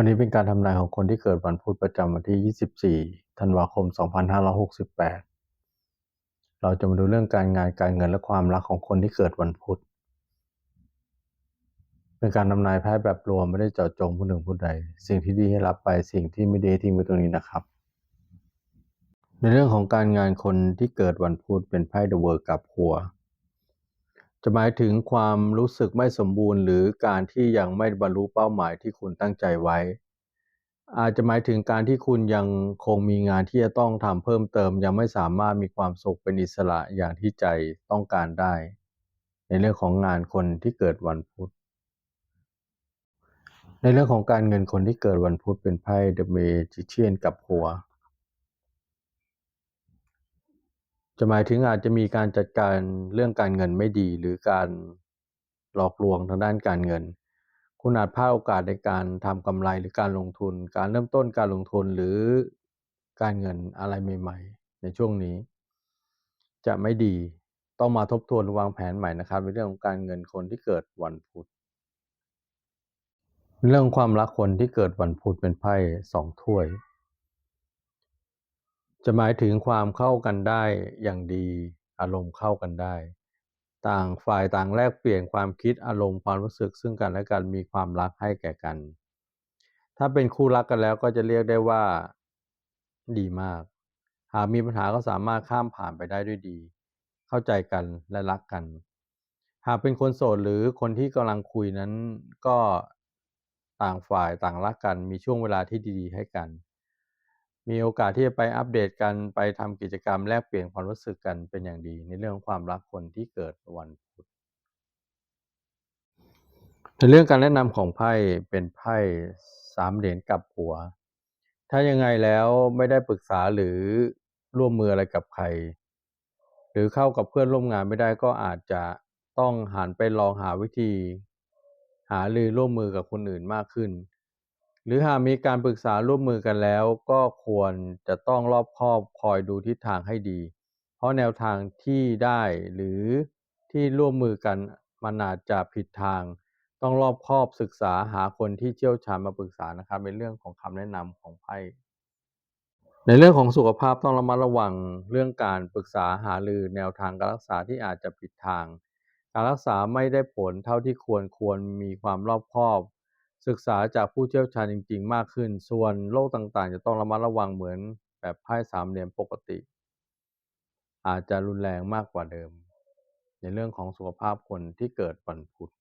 วันนี้เป็นการทำนายของคนที่เกิดวันพุธประจำวันที่ 24 ธันวาคม 2568 เราจะมาดูเรื่องการงานการเงินและความรักของคนที่เกิดวันพุธ เป็นการทำนายไพ่แบบรวมไม่ได้เจาะจงผู้หนึ่งผู้ใด สิ่งที่ดีให้รับไปสิ่งที่ไม่ดีให้ทิ้งไว้ตรงนี้นะครับ ในเรื่องของการงานคนที่เกิดวันพุธเป็นไพ่เดอะเวิร์กับหัว จะหมายถึงความรู้สึกไม่สมบูรณ์ หรือการที่ยังไม่บรรลุเป้าหมายที่คุณตั้งใจไว้ อาจจะหมายถึงการที่คุณยังคงมีงานที่จะต้องทำเพิ่มเติม ยังไม่สามารถมีความสุขเป็นอิสระอย่างที่ใจต้องการได้ ในเรื่องของงานคนที่เกิดวันพุธ ในเรื่องของการเงินคนที่เกิดวันพุธเป็นไพ่เดอะเมจิเชียนกับหัว จะหมายถึงอาจจะมีการจัดการเรื่องการเงินไม่ดี หรือการหลอกลวงทางด้านการเงิน คุณอาจพลาดโอกาสในการทำกำไรหรือการลงทุน การเริ่มต้นการลงทุนหรือการเงินอะไรใหม่ ๆ ในช่วงนี้ จะไม่ดีต้องมาทบทวนวางแผนใหม่นะครับในเรื่องของการเงินคนที่เกิดวันพุธเรื่องความรักคนที่เกิดวันพุธเป็นไพ่สองถ้วย จะหมายถึงความเข้ากันได้อย่างดี อารมณ์เข้ากันได้ ต่างฝ่ายต่างแลกเปลี่ยนความคิดอารมณ์ความรู้สึกซึ่งกันและกันมีความรักให้แก่กัน ถ้าเป็นคู่รักกันแล้วก็จะเรียกได้ว่า ดีมาก หากมีปัญหาก็สามารถข้ามผ่านไปได้ด้วยดี เข้าใจกันและรักกัน หากเป็นคนโสดหรือคนที่กำลังคุยนั้นก็ต่างฝ่ายต่างรักกันมีช่วงเวลาที่ดี ๆ ให้กัน มีโอกาสที่จะไปอัปเดตกันไปทำกิจกรรมแลกเปลี่ยนความรู้สึกกันเป็นอย่างดี ในเรื่องความรักคนที่เกิดวันพุธในเรื่องการแนะนำของไพ่เป็นไพ่สามเหรียญกับหัว ถ้ายังไงแล้วไม่ได้ปรึกษาหรือร่วมมืออะไรกับใคร หรือเข้ากับเพื่อนร่วมงานไม่ได้ก็อาจจะต้องหันไปลองหาวิธี หารือร่วมมือกับคนอื่นมากขึ้น หรือหากมีการปรึกษาร่วมมือกันแล้ว ก็ควรจะต้องรอบคอบคอยดูทิศทางให้ดี เพราะแนวทางที่ได้หรือที่ร่วมมือกันมันอาจจะผิดทาง ต้องรอบคอบศึกษาหาคนที่เชี่ยวชาญมาปรึกษานะครับเป็นเรื่องของคำแนะนำของไพ่ในเรื่องของสุขภาพต้องระมัดระวังเรื่องการปรึกษาหารือแนวทางการรักษาที่อาจจะผิดทาง การรักษาไม่ได้ผลเท่าที่ควรควรมีความรอบคอบ ศึกษาจากผู้เชี่ยวชาญจริง ๆ มากขึ้น ส่วนโรคต่างๆ จะต้องระมัดระวังเหมือนแบบไพ่สามเหลี่ยมปกติ อาจจะรุนแรงมากกว่าเดิม ในเรื่องของสุขภาพคนที่เกิดวันพุธ